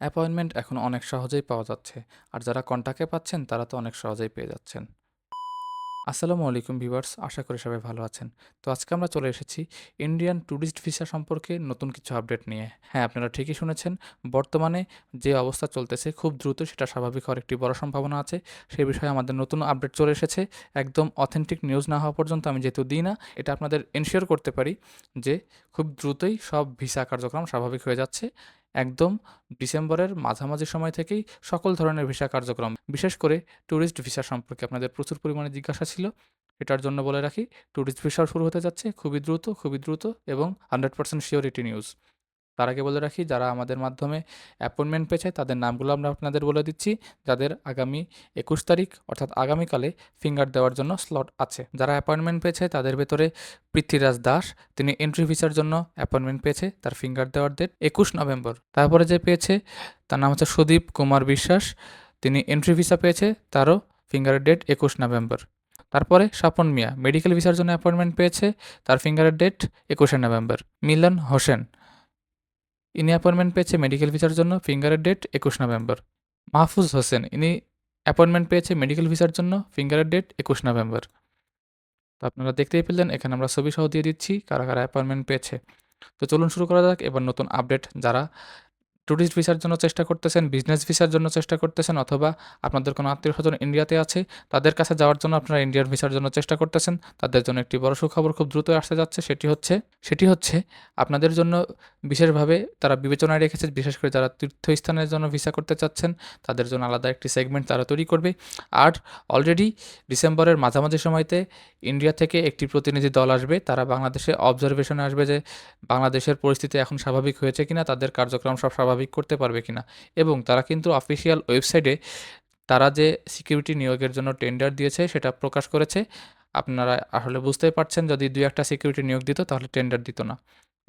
Appointment এখন অনেক সহজেই পাওয়া যাচ্ছে, আর যারা কন্টাক্টে পাচ্ছেন তারা তো অনেক সহজেই পেয়ে যাচ্ছেন। আসসালামু আলাইকুম ভিভার্স আশা করি সবাই ভালো আছেন। তো আজকে আমরা চলে এসেছি ইন্ডিয়ান ট্যুরিস্ট ভিসা সম্পর্কে নতুন কিছু আপডেট নিয়ে। হ্যাঁ আপনারা ঠিকই শুনেছেন, বর্তমানে যে অবস্থা চলতেছে খুব দ্রুত, সেটা স্বাভাবিক হওয়ার একটি বড় সম্ভাবনা আছে। সেই বিষয়ে আমাদের নতুন আপডেট চলে এসেছে। একদম অথেন্টিক নিউজ না হওয়া পর্যন্ত আমি যেহেতু দিই না, এটা আপনাদের এনশিওর করতে পারি যে খুব দ্রুতই সব ভিসা কার্যক্রম স্বাভাবিক হয়ে যাচ্ছে। একদম ডিসেম্বরের মাঝামাঝি সময় থেকেই সকল ধরনের ভিসা কার্যক্রম, বিশেষ করে ট্যুরিস্ট ভিসা সম্পর্কে আপনাদের প্রচুর পরিমাণে জিজ্ঞাসা ছিল। এটার জন্য বলে রাখি, ট্যুরিস্ট ভিসাও শুরু হতে যাচ্ছে খুবই দ্রুত খুবই দ্রুত এবং হান্ড্রেড পার্সেন্ট শিওরিটি নিউজ তার আগে বলে রাখি, যারা আমাদের মাধ্যমে অ্যাপয়েন্টমেন্ট পেয়েছে, তাদের নামগুলো আমরা আপনাদের বলে দিচ্ছি, যাদের আগামী একুশ তারিখ, অর্থাৎ আগামীকালে ফিঙ্গার দেওয়ার জন্য স্লট আছে। যারা অ্যাপয়েন্টমেন্ট পেয়েছে, তাদের ভেতরে পৃথ্বীরাজ দাস, তিনি এন্ট্রি ভিসার জন্য অ্যাপয়েন্টমেন্ট পেয়েছে, তার ফিঙ্গার দেওয়ার ডেট একুশ নভেম্বর। তারপরে যে পেয়েছে, তার নাম হচ্ছে সুদীপ কুমার বিশ্বাস, তিনি এন্ট্রি ভিসা পেয়েছে, তারও ফিঙ্গারের ডেট একুশ নভেম্বর। তারপরে স্বপন মিয়া মেডিকেল ভিসার জন্য অ্যাপয়েন্টমেন্ট পেয়েছে, তার ফিঙ্গারের ডেট একুশে নভেম্বর। মিলন হোসেন ইনি অ্যাপয়েন্টমেন্ট পেয়েছে মেডিকেল ভিসার জন্য, ফিঙ্গারের ডেট একুশ নভেম্বর। মাহফুজ হোসেন, ইনি অ্যাপয়েন্টমেন্ট পেয়েছে মেডিকেল ভিসার জন্য, ফিঙ্গারের ডেট একুশ নভেম্বর। তো আপনারা দেখতেই পেলেন, এখানে আমরা ছবি সহ দিয়ে দিচ্ছি কারা কারা অ্যাপয়েন্টমেন্ট পেয়েছে। তো চলুন শুরু করা যাক, এবার নতুন আপডেট যারা ট্যুরিস্ট ভিসার জন্য চেষ্টা করতেছেন, বিজনেস ভিসার জন্য চেষ্টা করতেছেন, অথবা আপনাদের কোনো আত্মীয় স্বজন ইন্ডিয়াতে আছে, তাদের কাছে যাওয়ার জন্য আপনারা ইন্ডিয়ার ভিসার জন্য চেষ্টা করতেছেন, তাদের জন্য একটি বড় সুখবর খুব দ্রুত আসতে যাচ্ছে, সেটি হচ্ছে সেটি হচ্ছে আপনাদের জন্য বিশেষভাবে তারা বিবেচনায় রেখেছে, বিশেষ করে যারা তীর্থস্থানের জন্য ভিসা করতে চাচ্ছেন, তাদের জন্য আলাদা একটি সেগমেন্ট তারা তৈরি করবে। আর অলরেডি ডিসেম্বরের মাঝামাঝি সময়তে ইন্ডিয়া থেকে একটি প্রতিনিধি দল আসবে, তারা বাংলাদেশে অবজারভেশনে আসবে যে বাংলাদেশের পরিস্থিতি এখন স্বাভাবিক হয়েছে কিনা, তাদের কার্যক্রম সব স্বাভাবিক করতে পারবে কিনা। এবং তারা কিন্তু অফিসিয়াল ওয়েবসাইটে তারা যে সিকিউরিটি নিয়োগের জন্য টেন্ডার দিয়েছে, সেটা প্রকাশ করেছে। আপনারা আসলে বুঝতেই পারছেন, যদি দুই একটা সিকিউরিটি নিয়োগ দিত, তাহলে টেন্ডার দিত না।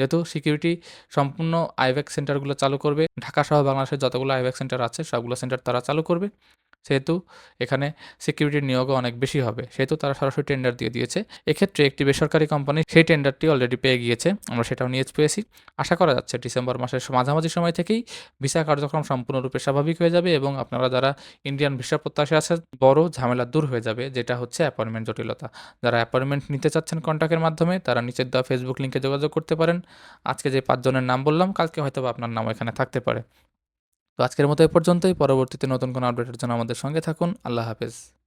যেহেতু সিকিউরিটি সম্পূর্ণ আইভ্যাক সেন্টারগুলো চালু করবে। ঢাকা সহ বাংলাদেশের যতগুলো আইভ্যাক সেন্টার আছে, সবগুলো সেন্টার তারা চালু করবে। সেহেতু এখানে সিকিউরিটির নিয়োগও অনেক বেশি হবে, সেহেতু তারা সরাসরি টেন্ডার দিয়ে দিয়েছে। এক্ষেত্রে একটি বেসরকারি কোম্পানি সেই টেন্ডারটি অলরেডি পেয়ে গিয়েছে, আমরা সেটাও নিয়ে পেয়েছি। আশা করা যাচ্ছে ডিসেম্বর মাসের মাঝামাঝি সময় থেকেই ভিসা কার্যক্রম সম্পূর্ণরূপে স্বাভাবিক হয়ে যাবে এবং আপনারা যারা ইন্ডিয়ান ভিসা প্রত্যাশী আছে বড় ঝামেলা দূর হয়ে যাবে, যেটা হচ্ছে অ্যাপয়েন্টমেন্ট জটিলতা। যারা অ্যাপয়েন্টমেন্ট নিতে চাচ্ছেন কন্ট্যাক্টের মাধ্যমে, তারা নিচের দেওয়া ফেসবুক লিঙ্কে যোগাযোগ করতে পারেন। আজকে যে পাঁচজনের নাম বললাম, কালকে হয়তো আপনার নাম এখানে থাকতে পারে। তো আজকের মতো এ পর্যন্তই। পরবর্তীতে নতুন কোনো আপডেটের জন্য আমাদের সঙ্গে থাকুন। আল্লাহ হাফেজ।